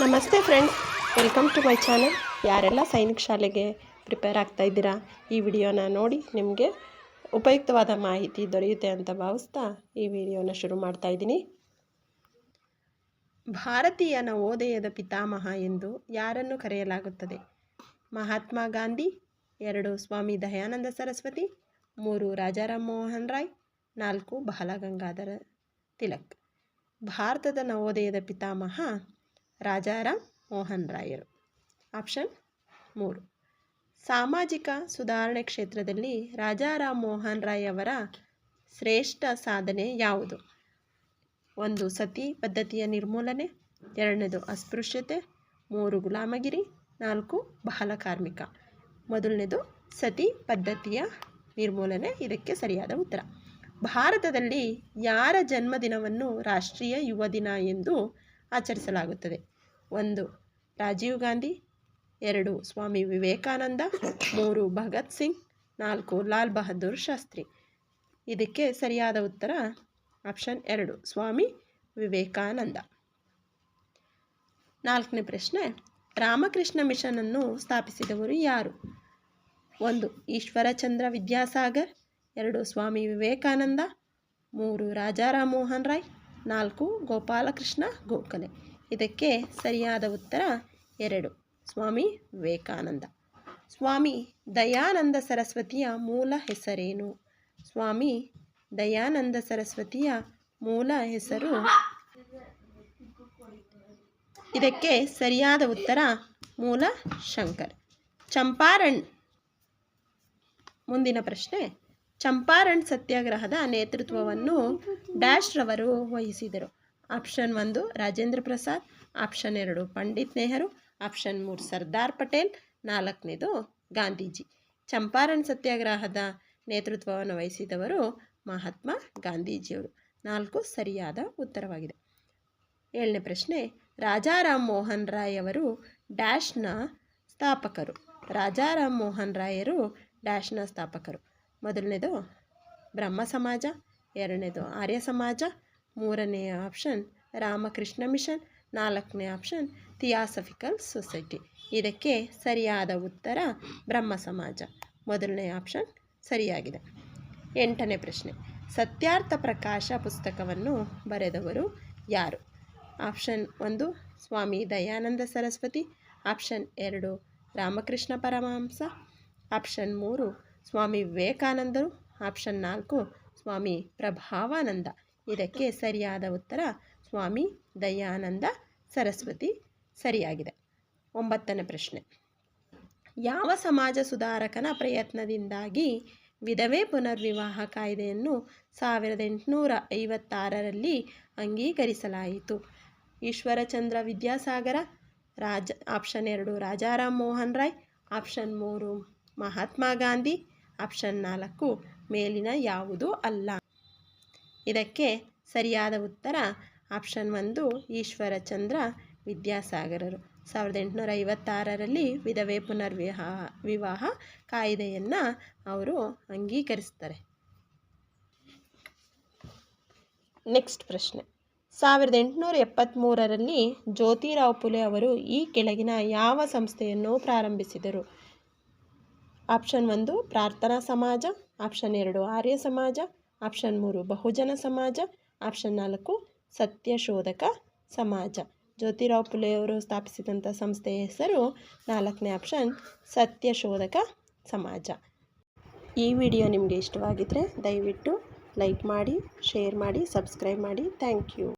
ನಮಸ್ತೆ friends welcome to my channel ಯಾರೆಲ್ಲ ಸೈನಿಕ ಶಾಲೆಗೆ ಪ್ರಿಪೇರ್ ಆಗ್ತಾ ಇದ್ದೀರಾ, ಈ ವಿಡಿಯೋನ ನೋಡಿ ನಿಮಗೆ ಉಪಯುಕ್ತವಾದ ಮಾಹಿತಿ ದೊರೆಯುತ್ತೆ ಅಂತ ಭಾವಿಸ್ತಾ ಈ ವಿಡಿಯೋನ ಶುರು ಮಾಡ್ತಾ ಇದ್ದೀನಿ. ಭಾರತೀಯ ನವೋದಯದ ಪಿತಾಮಹ ಎಂದು ಯಾರನ್ನು ಕರೆಯಲಾಗುತ್ತದೆ? ಮಹಾತ್ಮ ಗಾಂಧಿ, ಎರಡು ಸ್ವಾಮಿ ದಯಾನಂದ ಸರಸ್ವತಿ, ಮೂರು ರಾಜಾರಾಮ್ ಮೋಹನ್ ರಾಯ್, ನಾಲ್ಕು ಬಾಲಗಂಗಾಧರ ತಿಲಕ್. ಭಾರತದ ನವೋದಯದ ಪಿತಾಮಹ ರಾಜಾರಾಮ್ ಮೋಹನ್ ರಾಯರು. ಆಪ್ಷನ್ ಮೂರು. ಸಾಮಾಜಿಕ ಸುಧಾರಣೆ ಕ್ಷೇತ್ರದಲ್ಲಿ ರಾಜಾರಾಮ್ ಮೋಹನ್ ರಾಯ್ ಅವರ ಶ್ರೇಷ್ಠ ಸಾಧನೆ ಯಾವುದು? ಒಂದು, ಸತಿ ಪದ್ಧತಿಯ ನಿರ್ಮೂಲನೆ. ಎರಡನೇದು, ಅಸ್ಪೃಶ್ಯತೆ. ಮೂರು, ಗುಲಾಮಗಿರಿ. ನಾಲ್ಕು ಬಾಲಕಾರ್ಮಿಕ ಮೊದಲನೇದು, ಸತಿ ಪದ್ಧತಿಯ ನಿರ್ಮೂಲನೆ. ಇದಕ್ಕೆ ಸರಿಯಾದ ಉತ್ತರ. ಭಾರತದಲ್ಲಿ ಯಾರ ಜನ್ಮದಿನವನ್ನು ರಾಷ್ಟ್ರೀಯ ಯುವ ದಿನ ಎಂದು ಆಚರಿಸಲಾಗುತ್ತದೆ? ಒಂದು. ರಾಜೀವ್ ಗಾಂಧಿ, ಎರಡು. ಸ್ವಾಮಿ ವಿವೇಕಾನಂದ, ಮೂರು. ಭಗತ್ ಸಿಂಗ್, ನಾಲ್ಕು. ಲಾಲ್ ಬಹದ್ದೂರ್ ಶಾಸ್ತ್ರಿ. ಇದಕ್ಕೆ ಸರಿಯಾದ ಉತ್ತರ ಆಪ್ಷನ್ ಎರಡು. ಸ್ವಾಮಿ ವಿವೇಕಾನಂದ. ನಾಲ್ಕನೇ ಪ್ರಶ್ನೆ. ರಾಮಕೃಷ್ಣ ಮಿಷನನ್ನು ಸ್ಥಾಪಿಸಿದವರು ಯಾರು? ಒಂದು. ಈಶ್ವರಚಂದ್ರ ವಿದ್ಯಾಸಾಗರ್, ಎರಡು. ಸ್ವಾಮಿ ವಿವೇಕಾನಂದ, ಮೂರು. ರಾಜಾರಾಮ್ ಮೋಹನ್ ರಾಯ್, ನಾಲ್ಕು. ಗೋಪಾಲಕೃಷ್ಣ ಗೋಖಲೆ. ಇದಕ್ಕೆ ಸರಿಯಾದ ಉತ್ತರ ಎರಡು. ಸ್ವಾಮಿ ವಿವೇಕಾನಂದ. ಸ್ವಾಮಿ ದಯಾನಂದ ಸರಸ್ವತಿಯ ಮೂಲ ಹೆಸರೇನು? ಸ್ವಾಮಿ ದಯಾನಂದ ಸರಸ್ವತಿಯ ಮೂಲ ಹೆಸರು? ಇದಕ್ಕೆ ಸರಿಯಾದ ಉತ್ತರ ಮೂಲ ಶಂಕರ್. ಚಂಪಾರಣ್. ಮುಂದಿನ ಪ್ರಶ್ನೆ. ಚಂಪಾರಣ್ ಸತ್ಯಾಗ್ರಹದ ನೇತೃತ್ವವನ್ನು ಡ್ಯಾಶ್ ರವರು ವಹಿಸಿದರು. ಆಪ್ಷನ್ ಒಂದು ರಾಜೇಂದ್ರ ಪ್ರಸಾದ್, ಆಪ್ಷನ್ ಎರಡು ಪಂಡಿತ್ ನೆಹರು, ಆಪ್ಷನ್ ಮೂರು ಸರ್ದಾರ್ ಪಟೇಲ್, ನಾಲ್ಕನೇದು ಗಾಂಧೀಜಿ. ಚಂಪಾರಣ್ ಸತ್ಯಾಗ್ರಹದ ನೇತೃತ್ವವನ್ನು ವಹಿಸಿದವರು ಮಹಾತ್ಮ ಗಾಂಧೀಜಿಯವರು. ನಾಲ್ಕು ಸರಿಯಾದ ಉತ್ತರವಾಗಿದೆ. ಏಳನೇ ಪ್ರಶ್ನೆ ರಾಜಾರಾಮ್ ಮೋಹನ್ ರಾಯ್ ಅವರು ಡ್ಯಾಶ್ನ ಸ್ಥಾಪಕರು. ರಾಜಾರಾಮ್ ಮೋಹನ್ ರಾಯರು ಡ್ಯಾಶ್ನ ಸ್ಥಾಪಕರು. ಮೊದಲನೇದು ಬ್ರಹ್ಮ ಸಮಾಜ, ಎರಡನೇದು ಆರ್ಯ ಸಮಾಜ ಮೂರನೆಯ ಆಪ್ಷನ್ ರಾಮಕೃಷ್ಣ ಮಿಷನ್ ನಾಲ್ಕನೇ ಆಪ್ಷನ್ ಥಿಯಾಸಫಿಕಲ್ ಸೊಸೈಟಿ ಇದಕ್ಕೆ ಸರಿಯಾದ ಉತ್ತರ, ಬ್ರಹ್ಮ ಸಮಾಜ. ಮೊದಲನೇ ಆಪ್ಷನ್ ಸರಿಯಾಗಿದೆ. ಎಂಟನೇ ಪ್ರಶ್ನೆ. ಸತ್ಯಾರ್ಥ ಪ್ರಕಾಶ ಪುಸ್ತಕವನ್ನು ಬರೆದವರು ಯಾರು? ಆಪ್ಷನ್ ಒಂದು, ಸ್ವಾಮಿ ದಯಾನಂದ ಸರಸ್ವತಿ. ಆಪ್ಷನ್ ಎರಡು, ರಾಮಕೃಷ್ಣ ಪರಮಹಂಸ. ಆಪ್ಷನ್ ಮೂರು, ಸ್ವಾಮಿ ವಿವೇಕಾನಂದರು. ಆಪ್ಷನ್ ನಾಲ್ಕು, ಸ್ವಾಮಿ ಪ್ರಭಾವಾನಂದ. ಇದಕ್ಕೆ ಸರಿಯಾದ ಉತ್ತರ ಸ್ವಾಮಿ ದಯಾನಂದ ಸರಸ್ವತಿ. ಸರಿಯಾಗಿದೆ. ಒಂಬತ್ತನೇ ಪ್ರಶ್ನೆ. ಯಾವ ಸಮಾಜ ಸುಧಾರಕನ ಪ್ರಯತ್ನದಿಂದಾಗಿ ವಿಧವೆ ಪುನರ್ವಿವಾಹ ಕಾಯ್ದೆಯನ್ನು ಸಾವಿರದ ಎಂಟುನೂರ ಐವತ್ತಾರರಲ್ಲಿ ಅಂಗೀಕರಿಸಲಾಯಿತು. ಈಶ್ವರಚಂದ್ರ ವಿದ್ಯಾಸಾಗರ, ರಾಜ, ಆಪ್ಷನ್ ಎರಡು ರಾಜಾರಾಮ್ ಮೋಹನ್ ರಾಯ್, ಆಪ್ಷನ್ ಮೂರು ಮಹಾತ್ಮ ಗಾಂಧಿ, ಆಪ್ಷನ್ ನಾಲ್ಕು ಮೇಲಿನ ಯಾವುದೂ ಅಲ್ಲ. ಇದಕ್ಕೆ ಸರಿಯಾದ ಉತ್ತರ ಆಪ್ಷನ್ ಒಂದು ಈಶ್ವರಚಂದ್ರ ವಿದ್ಯಾಸಾಗರರು. ಸಾವಿರದ ಎಂಟುನೂರ ಐವತ್ತಾರರಲ್ಲಿ ವಿಧವೆ ಪುನರ್ವಿವಾಹ, ವಿವಾಹ ಕಾಯ್ದೆಯನ್ನು ಅವರು ಅಂಗೀಕರಿಸ್ತಾರೆ. ನೆಕ್ಸ್ಟ್ ಪ್ರಶ್ನೆ. ಸಾವಿರದ ಎಂಟುನೂರ ಎಪ್ಪತ್ತ್ಮೂರರಲ್ಲಿ ಜ್ಯೋತಿರಾವ್ ಪುಲೆ ಅವರು ಈ ಕೆಳಗಿನ ಯಾವ ಸಂಸ್ಥೆಯನ್ನು ಪ್ರಾರಂಭಿಸಿದರು? ಆಪ್ಷನ್ ಒಂದು, ಪ್ರಾರ್ಥನಾ ಸಮಾಜ. ಆಪ್ಷನ್ ಎರಡು, ಆರ್ಯ ಸಮಾಜ. ಆಪ್ಷನ್ ಮೂರು, ಬಹುಜನ ಸಮಾಜ. ಆಪ್ಷನ್ ನಾಲ್ಕು ಸತ್ಯಶೋಧಕ ಸಮಾಜ. ಜ್ಯೋತಿರಾವ್ ಪುಲೆಯವರು ಸ್ಥಾಪಿಸಿದಂಥ ಸಂಸ್ಥೆಯ ಹೆಸರು ನಾಲ್ಕನೇ ಆಪ್ಷನ್ ಸತ್ಯಶೋಧಕ ಸಮಾಜ. ಈ ವಿಡಿಯೋ ನಿಮಗೆ ಇಷ್ಟವಾಗಿದ್ದರೆ ದಯವಿಟ್ಟು ಲೈಕ್ ಮಾಡಿ, ಶೇರ್ ಮಾಡಿ, ಸಬ್ಸ್ಕ್ರೈಬ್ ಮಾಡಿ. Thank you.